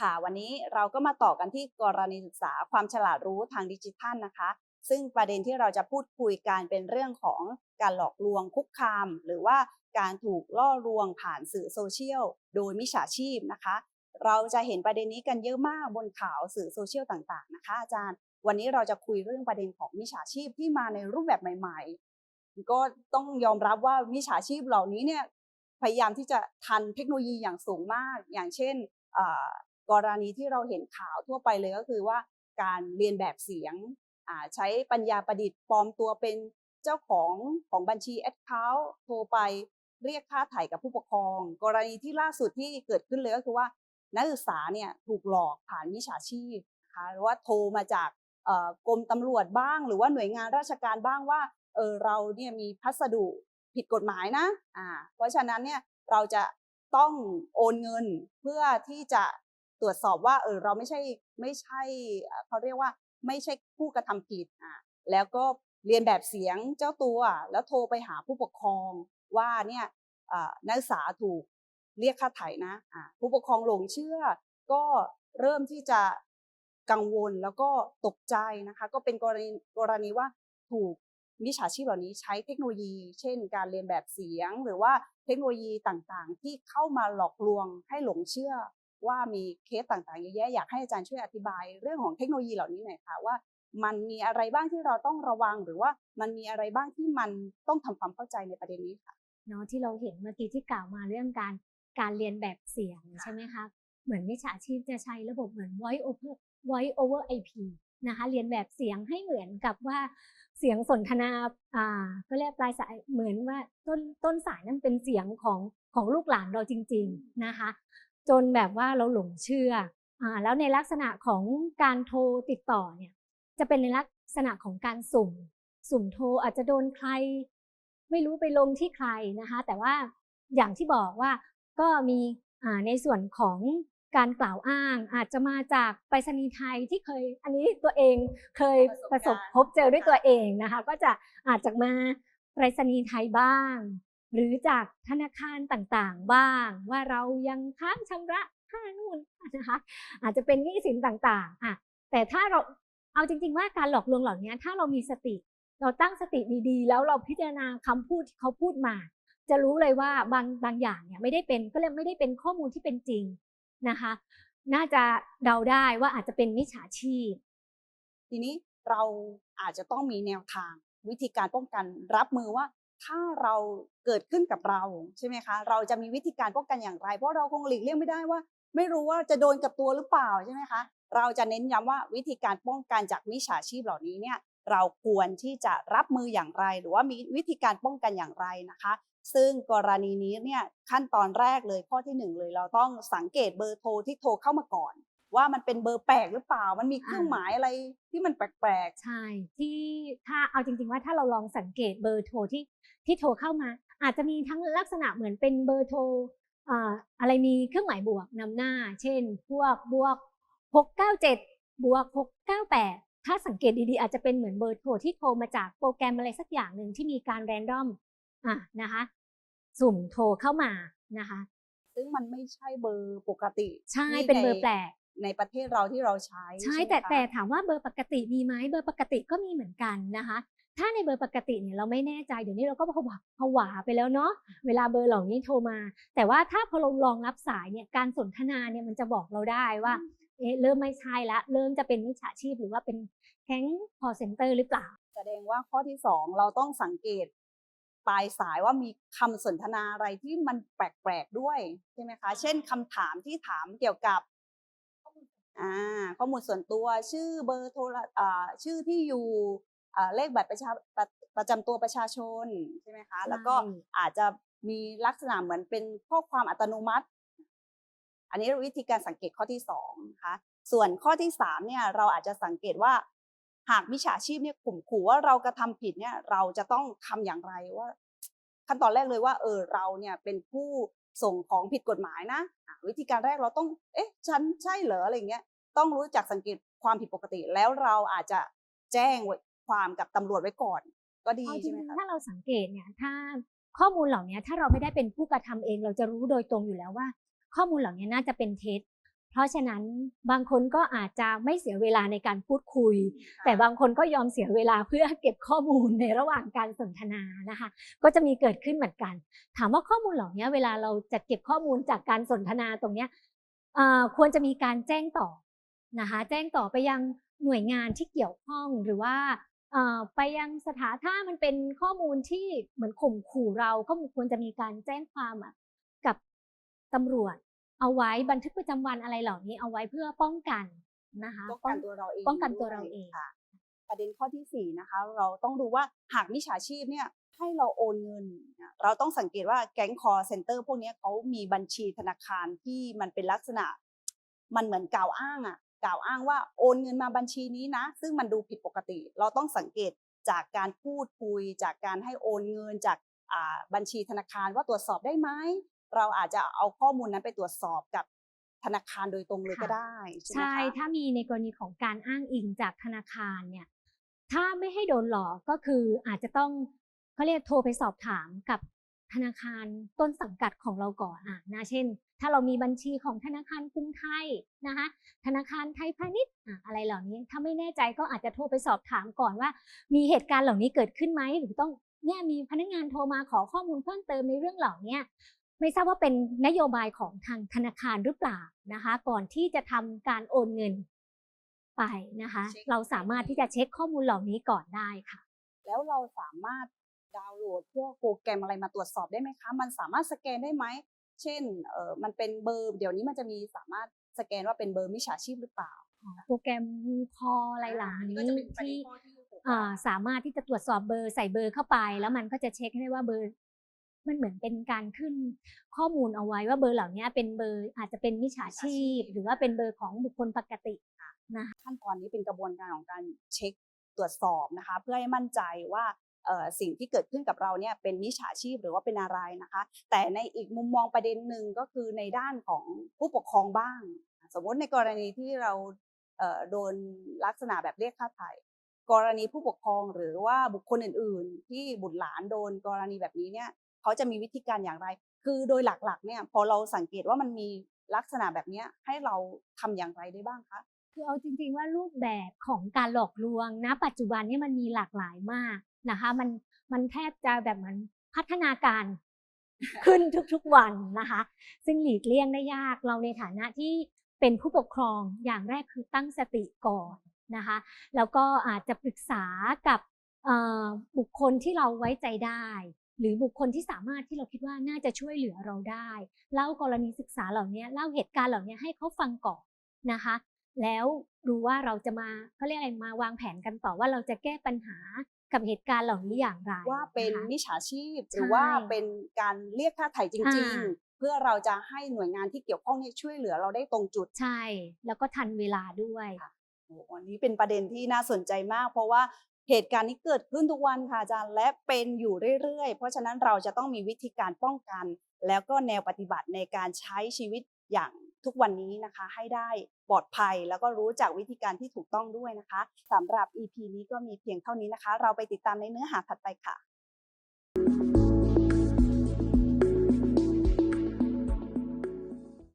ค่ะ วันนี้เราก็มาต่อกันที่กรณีศึกษาความฉลาดรู้ทางดิจิทัลนะคะ ซึ่งประเด็นที่เราจะพูดคุยกันเป็นเรื่องของการหลอกลวงคุกคาม หรือว่าการถูกล่อลวงผ่านสื่อโซเชียลโดยมิจฉาชีพนะคะ เราจะเห็นประเด็นนี้กันเยอะมากบนข่าวสื่อโซเชียลต่างๆนะคะ อาจารย์ วันนี้เราจะคุยเรื่องประเด็นของมิจฉาชีพที่มาในรูปแบบใหม่ ๆ ก็ต้องยอมรับว่ามิจฉาชีพเหล่านี้เนี่ยพยายามที่จะทันเทคโนโลยีอย่างสูงมาก อย่างเช่น กรณีที่เราเห็นข่าวทั่วไปเลยก็คือว่าการเรียนแบบเสียงใช้ปัญญาประดิษฐ์ปลอมตัวเป็นเจ้าของของบัญชีแอดเคาท์โทรไปเรียกค่าไถ่กับผู้ปกครอง กรณีที่ล่าสุดที่เกิดขึ้นเลยก็คือว่า นักศึกษาเนี่ยถูกหลอกผ่านมิจฉาชีพนะคะหรือว่าโทรมาจากกรมตำรวจบ้าง หรือว่าหน่วยงานราชการบ้างว่าเออเราเนี่ยมีพัสดุผิดกฎหมายนะอ่าเพราะฉะนั้นเนี่ยเราจะต้องโอนเงินเพื่อที่จะ ตรวจสอบว่าเออเราไม่ใช่ไม่ใช่เขาเรียกว่าไม่ใช่ผู้กระทำผิดอ่าแล้วก็เรียนแบบเสียงเจ้าตัวแล้วโทรไปหาผู้ปกครองว่าเนี่ยนักศึกษาถูกเรียกค่าไถ่นะอ่าผู้ปกครองหลงเชื่อ ก็เริ่มที่จะกังวลแล้วก็ตกใจนะคะ ก็เป็นกรณีกรณีว่าถูกมิจฉาชีพเหล่านี้ใช้เทคโนโลยี เช่น การเรียนแบบเสียง หรือว่าเทคโนโลยีต่างๆ ที่เข้ามาหลอกลวงให้หลงเชื่อ ว่ามีเคสต่างๆเยอะแยะอยากให้อาจารย์ช่วยอธิบาย เรื่องของเทคโนโลยีเหล่านี้หน่อยค่ะว่า มันมีอะไรบ้างที่เราต้องระวัง หรือว่ามันมีอะไรบ้างที่มันต้องทำความเข้าใจในประเด็นนี้ค่ะเนาะที่เราเห็นเมื่อกี้ที่กล่าวมาเรื่องการการเรียนแบบเสียงใช่ไหมคะเหมือนมิจฉาชีพจะใช้ระบบเหมือน voice over voice over IP นะคะเรียนแบบเสียงให้เหมือนกับว่าเสียงสนทนาอ่าก็เรียกปลายสายเหมือนว่าต้นต้นสายนั้นเป็นเสียงของของลูกหลานเราจริง ๆนะคะ จนแบบว่าเราหลงเชื่ออ่าแล้วในลักษณะของการโทรติดต่อเนี่ยจะเป็นในลักษณะของการสุ่ม สุ่มโทรอาจจะโดนใคร ไม่รู้ไปลงที่ใครนะคะแต่ว่าอย่างที่บอกว่าก็มีในส่วนของการกล่าวอ้างอาจจะมาจากไปรษณีย์ไทยที่เคยอันนี้ตัวเองเคยประระสบพบเจอด้วยตัวเองนะคะก็จะอาจจะมาไปรษณีย์ไทยบ้าง หรือจากธนาคารต่างๆ บ้าง ว่าเรายังค้างชำระค่านู่นนะคะอาจจะเป็นหนี้สินต่างๆอะแต่ถ้าเราเอาจริง ๆ ว่าการหลอกลวงเหล่านี้ถ้าเรามีสติ เราตั้งสติดีๆ แล้วเราพิจารณาคำพูดที่เขาพูดมา จะรู้เลยว่าบางบางอย่างเนี่ยไม่ได้เป็นก็เลยไม่ได้เป็นข้อมูลที่เป็นจริงนะคะ น่าจะเดาได้ว่าอาจจะเป็นมิจฉาชีพ ทีนี้เราอาจจะต้องมีแนวทางวิธีการป้องกันรับมือว่า ถ้าเราเกิดขึ้นกับเราใช่ไหมคะ เราจะมีวิธีการป้องกันอย่างไร เพราะเราคงหลีกเลี่ยงไม่ได้ว่า ไม่รู้ว่าจะโดนกับตัวหรือเปล่าใช่ไหมคะ เราจะเน้นย้ำว่าวิธีการป้องกันจากมิจฉาชีพเหล่านี้เนี่ยเราควรที่จะรับมืออย่างไร หรือว่ามีวิธีการป้องกันอย่างไรนะคะ ซึ่งกรณีนี้เนี่ยขั้นตอนแรกเลยข้อที่หนึ่งเลย เราต้องสังเกตเบอร์โทรที่โทรเข้ามาก่อน ว่ามันเป็นเบอร์แปลกหรือเปล่า มันมีเครื่องหมายอะไรที่มันแปลกใช่ ที่ถ้าเอาจริง ๆ ว่าถ้าเราลองสังเกตเบอร์โทรที่ที่โทรเข้ามา อาจจะมีทั้งลักษณะเหมือนเป็นเบอร์โทรอ่าอะไรมีเครื่องหมายบวกนำหน้า เช่น พวกบวก 697 บวก 698 ถ้าสังเกตดีๆ อาจจะเป็นเหมือนเบอร์โทรที่โทรมาจากโปรแกรมอะไรสักอย่างหนึ่งที่มีการแรนดอมอะนะคะ สุ่มโทรเข้ามานะคะๆซึ่งมันไม่ใช่เบอร์ปกติ ใช่ที่เป็นเบอร์ในแปลก ในประเทศเราที่เราใช้ใช่ไหมแต่คะแต่ถามว่าเบอร์ปกติมีไหมเบอร์ปกติก็มีเหมือนกันนะคะ ถ้าในเบอร์ปกติเนี่ยเราไม่แน่ใจเดี๋ยวนี้เราก็ผวาผวาไปแล้วเนาะเวลาเบอร์เหล่านี้โทรมา แต่ว่าถ้าพอเราลองรับสายเนี่ยการสนทนาเนี่ยมันจะบอกเราได้ว่าเอ๊ะเริ่มไม่ใช่ละเริ่มจะเป็นมิจฉาชีพหรือว่าเป็นแก๊ง call center หรือเปล่าแสดงว่าข้อที่สองเราต้องสังเกตปลายสายว่ามีคำสนทนาอะไรที่มันแปลกๆด้วยใช่ไหมคะ เช่นคำถามที่ถามเกี่ยวกับ อ่าข้อมูลส่วนตัวชื่อเบอร์โทรอ่าชื่อที่อยู่อ่าเลขบัตรประชาประประจำตัวประชาชนใช่ไหมคะ แล้วก็ใช่อาจจะมีลักษณะเหมือนเป็นข้อความอัตโนมัติ อันนี้วิธีการสังเกตข้อที่สองนะคะส่วนข้อที่สามเนี่ยเราอาจจะสังเกตว่า หากมิจฉาชีพเนี่ยข่มขู่ว่าเรากระทำผิดเนี่ย เราจะต้องทำอย่างไรว่า ขั้นตอนแรกเลยว่า เออเราเนี่ยเป็นผู้ ส่งของผิดกฎหมายนะอะวิธีการแรกเราต้อง เอ๊ะ ฉันใช่เหรออะไรเงี้ย ต้องรู้จักสังเกตความผิดปกติ แล้วเราอาจจะแจ้งไว้ความกับตำรวจไว้ก่อน ก็ดีเอาจใช่ริไหมงคะๆถ้าเราสังเกตเนี่ย ถ้าข้อมูลเหล่านี้ถ้าเราไม่ได้เป็นผู้กระทำเอง เราจะรู้โดยตรงอยู่แล้วว่า ข้อมูลเหล่านี้น่าจะเป็นเท็จ เพราะฉะนั้นบางคนก็อาจจะไม่เสียเวลาในการพูดคุย แต่บางคนก็ยอมเสียเวลาเพื่อเก็บข้อมูลในระหว่างการสนทนานะคะ ก็จะมีเกิดขึ้นเหมือนกัน ถามว่าข้อมูลเหล่านี้เวลาเราจะเก็บข้อมูลจากการสนทนาตรงเนี้ยเอ่อควรจะมีการแจ้งต่อนะคะแจ้งต่อไปยังหน่วยงานที่เกี่ยวข้องหรือว่าเอ่อไปยังสถานถ้ามันเป็นข้อมูลที่เหมือนข่มขู่เราก็ควรจะมีการแจ้งความอะกับตำรวจ เอาไว้บันทึกประจำวันอะไรเหล่านี้เอาไว้เพื่อป้องกันนะคะป้องกันตัวเราเองป้องกันตัวเราด้วยเองค่ะประเด็นข้อที่สี่นะคะ เราต้องดูว่าหากมิจฉาชีพเนี่ยให้เราโอนเงินเนี่ยเราต้องสังเกตว่าแก๊งคอเซ็นเตอร์พวกเนี้ยเขามีบัญชีธนาคารที่มันเป็นลักษณะ มันเหมือนกล่าวอ้างอะกล่าวอ้างว่าโอนเงินมาบัญชีนี้นะ ซึ่งมันดูผิดปกติ เราต้องสังเกตจากการพูดคุย จากการให้โอนเงินจากอ่าบัญชีธนาคารว่าตรวจสอบได้ไหม เราอาจจะเอาข้อมูลนั้นไปตรวจสอบกับธนาคารโดยตรงเลยค่ะก็ได้ใช่ไหมใช่คะถ้ามีในกรณีของการอ้างอิงจากธนาคารเนี่ยถ้าไม่ให้โดนหลอกก็คืออาจจะต้องเขาเรียกโทรไปสอบถามกับธนาคารต้นสังกัดของเราก่อนอะนะเช่น ถ้าเรามีบัญชีของธนาคารกรุงไทยนะคะธนาคารไทยพาณิชย์อะอะไรเหล่านี้ ถ้าไม่แน่ใจก็อาจจะโทรไปสอบถามก่อนว่า มีเหตุการณ์เหล่านี้เกิดขึ้นไหมหรือต้องเนี่ยมีพนักงานโทรมาขอข้อมูลเพิ่มเติมในเรื่องเหล่านี้ ไม่ทราบว่าเป็นนโยบายของทางธนาคารหรือเปล่านะคะ ก่อนที่จะทำการโอนเงินไปนะคะเช็คเราสามารถที่จะเช็คข้อมูลเหล่านี้ก่อนได้ค่ะ แล้วเราสามารถดาวน์โหลดพวกโปรแกรมอะไรมาตรวจสอบได้ไหมคะ มันสามารถสแกนได้ไหม เช่นเออมันเป็นเบอร์ เดี๋ยวนี้มันจะมีสามารถสแกนว่าเป็นเบอร์มิจฉาชีพหรือเปล่า โปรแกรมคออะไรเหล่าอันี้ก็จะเป็นประเด็ที่นข้อที่หกอ่าสามารถที่จะตรวจสอบเบอร์ใส่เบอร์เข้าไป แล้วมันก็จะเช็คให้ได้ว่าเบอร์ มันเหมือนเป็นการขึ้นข้อมูลเอาไว้ว่าเบอร์เหล่านี้เป็นเบอร์อาจจะเป็นมิจฉาชีพ หรือว่าเป็นเบอร์ของบุคคลปกตินะคะขั้นตอนนี้เป็นกระบวนการของการเช็คตรวจสอบนะคะ เพื่อให้มั่นใจว่าเอ่อสิ่งที่เกิดขึ้นกับเราเนี่ยเป็นมิจฉาชีพหรือว่าเป็นอะไรนะคะ แต่ในอีกมุมมองประเด็นหนึ่งก็คือในด้านของผู้ปกครองบ้าง สมมติในกรณีที่เราเอ่อโดนลักษณะแบบเรียกค่าไถ่กรณีผู้ปกครองหรือว่าบุคคลอื่น ๆ ที่บุตรหลานโดนกรณีแบบนี้เนี่ย เขาจะมีวิธีการอย่างไร คือโดยหลักๆเนี่ยพอเราสังเกตว่ามันมีลักษณะแบบนี้ให้เราทำอย่างไรได้บ้างคะคือเอาจริงๆว่ารูปแบบของการหลอกลวงณปัจจุบันนี่มันมีหลากหลายมากนะคะมันมันแทบจะแบบมือนพัฒนาการขึ้นทุกๆวันนะคะ ซึ่งหลีกเลี่ยงได้ยากเราในฐานะที่เป็นผู้ปกครองอย่างแรกคือตั้งสติก่อนนะคะ แล้วก็อาจจะปรึกษากับบุคคลที่เราไว้ใจได้ หรือบุคคลที่สามารถที่เราคิดว่าน่าจะช่วยเหลือเราได้เล่ากรณีศึกษาเหล่านี้เล่าเหตุการณ์เหล่านี้ให้เขาฟังก่อนนะคะ แล้วดูว่าเราจะมาเขาเรียกอะไรมาวางแผนกันต่อว่าเราจะแก้ปัญหากับเหตุการณ์เหล่านี้อย่างไรว่าเป็นนะคะมิจฉาชีพใช่หรือว่าเป็นการเรียกค่าไถ่จริงอ่าๆเพื่อเราจะให้หน่วยงานที่เกี่ยวข้องเนี่ยช่วยเหลือเราได้ตรงจุดใช่ แล้วก็ทันเวลาด้วยโอ้โหอันนี้เป็นประเด็นที่น่าสนใจมาก เพราะว่า เหตุการณ์นี้เกิดขึ้นทุกวันค่ะอาจารย์และเป็นอยู่เรื่อยๆ เพราะฉะนั้นเราจะต้องมีวิธีการป้องกัน แล้วก็แนวปฏิบัติในการใช้ชีวิตอย่างทุกวันนี้นะคะ ให้ได้ปลอดภัยแล้วก็รู้จักวิธีการที่ถูกต้องด้วยนะคะสำหรับ EP นี้ก็มีเพียงเท่านี้นะคะ เราไปติดตามในเนื้อหาถัดไปค่ะ